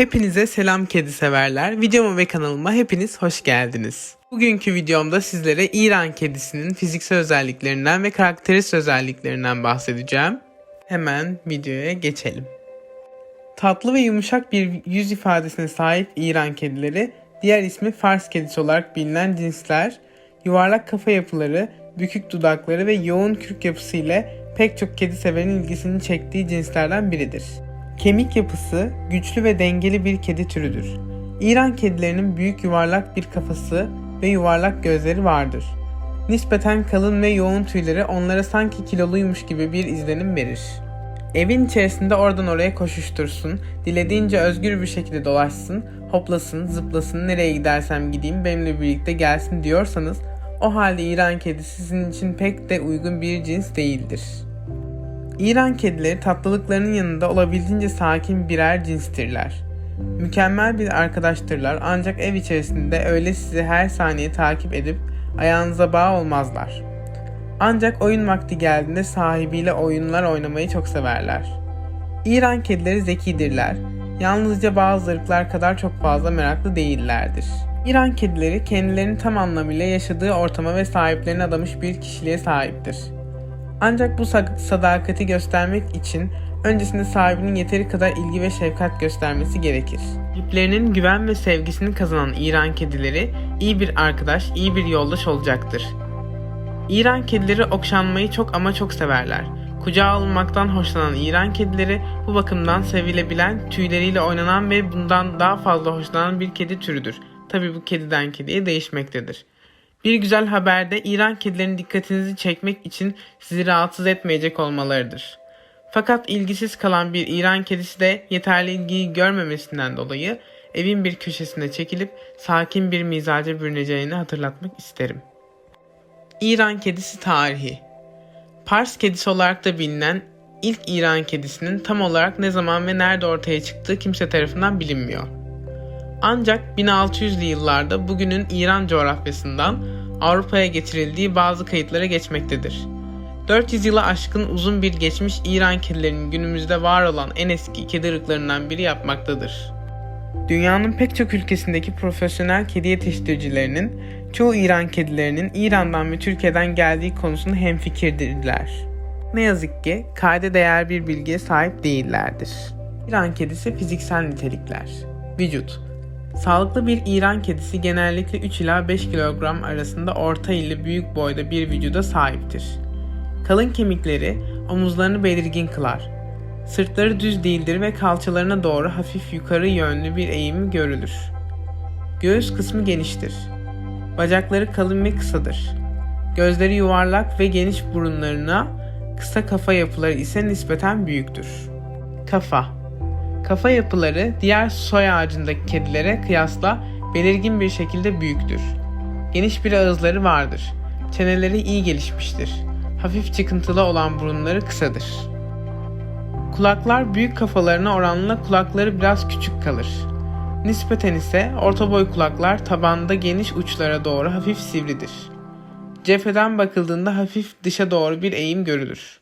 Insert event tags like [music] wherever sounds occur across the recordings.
Hepinize selam kedi severler. Videoma ve kanalıma hepiniz hoş geldiniz. Bugünkü videomda sizlere İran kedisinin fiziksel özelliklerinden ve karakteristik özelliklerinden bahsedeceğim. Hemen videoya geçelim. Tatlı ve yumuşak bir yüz ifadesine sahip İran kedileri, diğer ismi Fars kedisi olarak bilinen cinsler, yuvarlak kafa yapıları, bükük dudakları ve yoğun kürk yapısı ile pek çok kedi severin ilgisini çektiği cinslerden biridir. Kemik yapısı güçlü ve dengeli bir kedi türüdür. İran kedilerinin büyük yuvarlak bir kafası ve yuvarlak gözleri vardır. Nispeten kalın ve yoğun tüyleri onlara sanki kiloluymuş gibi bir izlenim verir. Evin içerisinde oradan oraya koşuştursun, dilediğince özgür bir şekilde dolaşsın, hoplasın, zıplasın, nereye gidersem gideyim benimle birlikte gelsin diyorsanız o halde İran kedisi sizin için pek de uygun bir cins değildir. İran kedileri tatlılıklarının yanında olabildiğince sakin birer cinstirler. Mükemmel bir arkadaştırlar ancak ev içerisinde öyle sizi her saniye takip edip ayağınıza bağ olmazlar. Ancak oyun vakti geldiğinde sahibiyle oyunlar oynamayı çok severler. İran kedileri zekidirler. Yalnızca bazı ırklar kadar çok fazla meraklı değillerdir. İran kedileri kendilerini tam anlamıyla yaşadığı ortama ve sahiplerine adamış bir kişiliğe sahiptir. Ancak bu sa- sadakati göstermek için öncesinde sahibinin yeteri kadar ilgi ve şefkat göstermesi gerekir. Sahiplerinin güven ve sevgisini kazanan İran kedileri iyi bir arkadaş, iyi bir yoldaş olacaktır. İran kedileri okşanmayı çok ama çok severler. Kucağa alınmaktan hoşlanan İran kedileri bu bakımdan sevilebilen, tüyleriyle oynanan ve bundan daha fazla hoşlanan bir kedi türüdür. Tabi bu kediden kediye değişmektedir. Bir güzel haber de İran kedilerinin dikkatinizi çekmek için sizi rahatsız etmeyecek olmalarıdır. Fakat ilgisiz kalan bir İran kedisi de yeterli ilgiyi görmemesinden dolayı evin bir köşesine çekilip sakin bir mizaca bürüneceğini hatırlatmak isterim. İran kedisi tarihi Pars kedisi olarak da bilinen ilk İran kedisinin tam olarak ne zaman ve nerede ortaya çıktığı kimse tarafından bilinmiyor. Ancak 1600'lü yıllarda bugünün İran coğrafyasından Avrupa'ya getirildiği bazı kayıtlara geçmektedir. 400 yıla aşkın uzun bir geçmiş İran kedilerinin günümüzde var olan en eski kedi ırklarından biri yapmaktadır. Dünyanın pek çok ülkesindeki profesyonel kedi yetiştiricilerinin çoğu İran kedilerinin İran'dan ve Türkiye'den geldiği konusunda hemfikirdirler. Ne yazık ki kayda değer bir bilgiye sahip değillerdir. İran kedisi fiziksel nitelikler. Vücut Sağlıklı bir İran kedisi genellikle 3 ila 5 kilogram arasında orta ile büyük boyda bir vücuda sahiptir. Kalın kemikleri omuzlarını belirgin kılar. Sırtları düz değildir ve kalçalarına doğru hafif yukarı yönlü bir eğimi görülür. Göğüs kısmı geniştir. Bacakları kalın ve kısadır. Gözleri yuvarlak ve geniş burunlarına, kısa kafa yapıları ise nispeten büyüktür. Kafa Kafa yapıları diğer soy ağacındaki kedilere kıyasla belirgin bir şekilde büyüktür. Geniş bir ağızları vardır. Çeneleri iyi gelişmiştir. Hafif çıkıntılı olan burunları kısadır. Kulaklar büyük kafalarına oranla kulakları biraz küçük kalır. Nispeten ise orta boy kulaklar tabanda geniş uçlara doğru hafif sivridir. Cepheden bakıldığında hafif dışa doğru bir eğim görülür.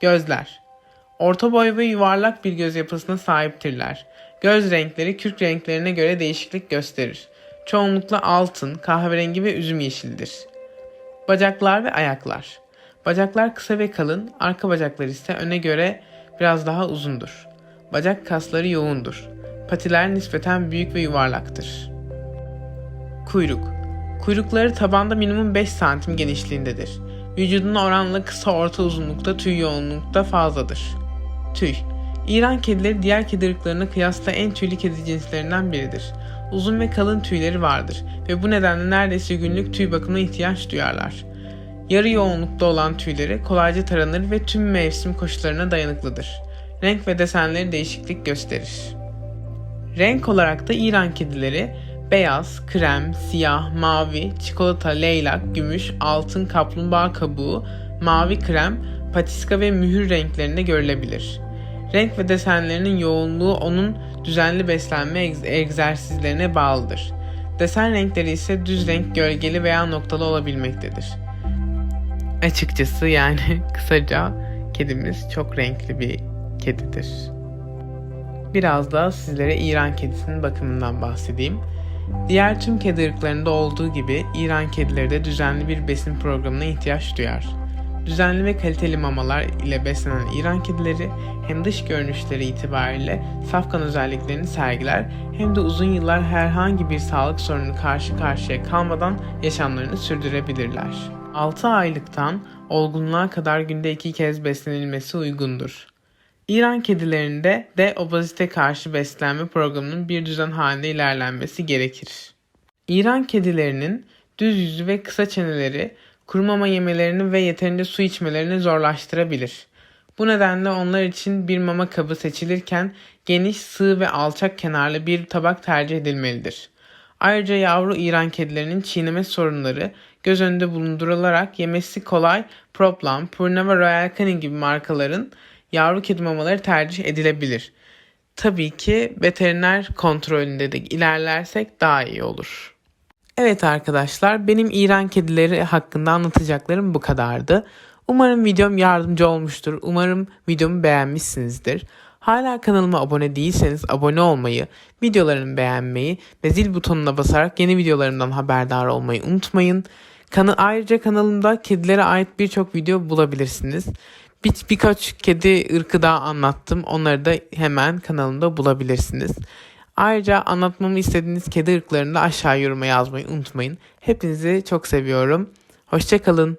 Gözler Orta boy ve yuvarlak bir göz yapısına sahiptirler. Göz renkleri kürk renklerine göre değişiklik gösterir. Çoğunlukla altın, kahverengi ve üzüm yeşildir. Bacaklar ve ayaklar. Bacaklar kısa ve kalın, arka bacaklar ise öne göre biraz daha uzundur. Bacak kasları yoğundur. Patiler nispeten büyük ve yuvarlaktır. Kuyruk. Kuyrukları tabanda minimum 5 santim genişliğindedir. Vücuduna oranla kısa orta uzunlukta tüy yoğunlukta fazladır. Tüy. İran kedileri diğer kedi ırklarına kıyasla en tüylü kedi cinslerinden biridir. Uzun ve kalın tüyleri vardır ve bu nedenle neredeyse günlük tüy bakımına ihtiyaç duyarlar. Yarı yoğunlukta olan tüyleri kolayca taranır ve tüm mevsim koşullarına dayanıklıdır. Renk ve desenleri değişiklik gösterir. Renk olarak da İran kedileri beyaz, krem, siyah, mavi, çikolata, leylak, gümüş, altın, kaplumbağa kabuğu, mavi krem, patiska ve mühür renklerinde görülebilir. Renk ve desenlerinin yoğunluğu onun düzenli beslenme egzersizlerine bağlıdır. Desen renkleri ise düz renk, gölgeli veya noktalı olabilmektedir. Açıkçası yani [laughs] kısaca kedimiz çok renkli bir kedidir. biraz da sizlere İran kedisinin bakımından bahsedeyim. Diğer tüm kedi ırklarında olduğu gibi İran kedileri de düzenli bir besin programına ihtiyaç duyar. Düzenli ve kaliteli mamalar ile beslenen İran kedileri hem dış görünüşleri itibariyle safkan özelliklerini sergiler hem de uzun yıllar herhangi bir sağlık sorunu karşı karşıya kalmadan yaşamlarını sürdürebilirler. 6 aylıktan olgunluğa kadar günde 2 kez beslenilmesi uygundur. İran kedilerinde de obezite karşı beslenme programının bir düzen halinde ilerlenmesi gerekir. İran kedilerinin düz yüzü ve kısa çeneleri kuru mama yemelerini ve yeterince su içmelerini zorlaştırabilir. Bu nedenle onlar için bir mama kabı seçilirken geniş, sığ ve alçak kenarlı bir tabak tercih edilmelidir. Ayrıca yavru İran kedilerinin çiğneme sorunları göz önünde bulundurularak yemesi kolay Proplan, Purina ve Royal Canin gibi markaların yavru kedi mamaları tercih edilebilir. Tabii ki veteriner kontrolünde de ilerlersek daha iyi olur. Evet arkadaşlar benim İran kedileri hakkında anlatacaklarım bu kadardı. Umarım videom yardımcı olmuştur. Umarım videomu beğenmişsinizdir. Hala kanalıma abone değilseniz abone olmayı, videolarımı beğenmeyi ve zil butonuna basarak yeni videolarımdan haberdar olmayı unutmayın. Kana ayrıca kanalımda kedilere ait birçok video bulabilirsiniz. Bir, birkaç kedi ırkı daha anlattım. Onları da hemen kanalımda bulabilirsiniz. Ayrıca anlatmamı istediğiniz kedi ırklarını da aşağı yoruma yazmayı unutmayın. Hepinizi çok seviyorum. Hoşçakalın.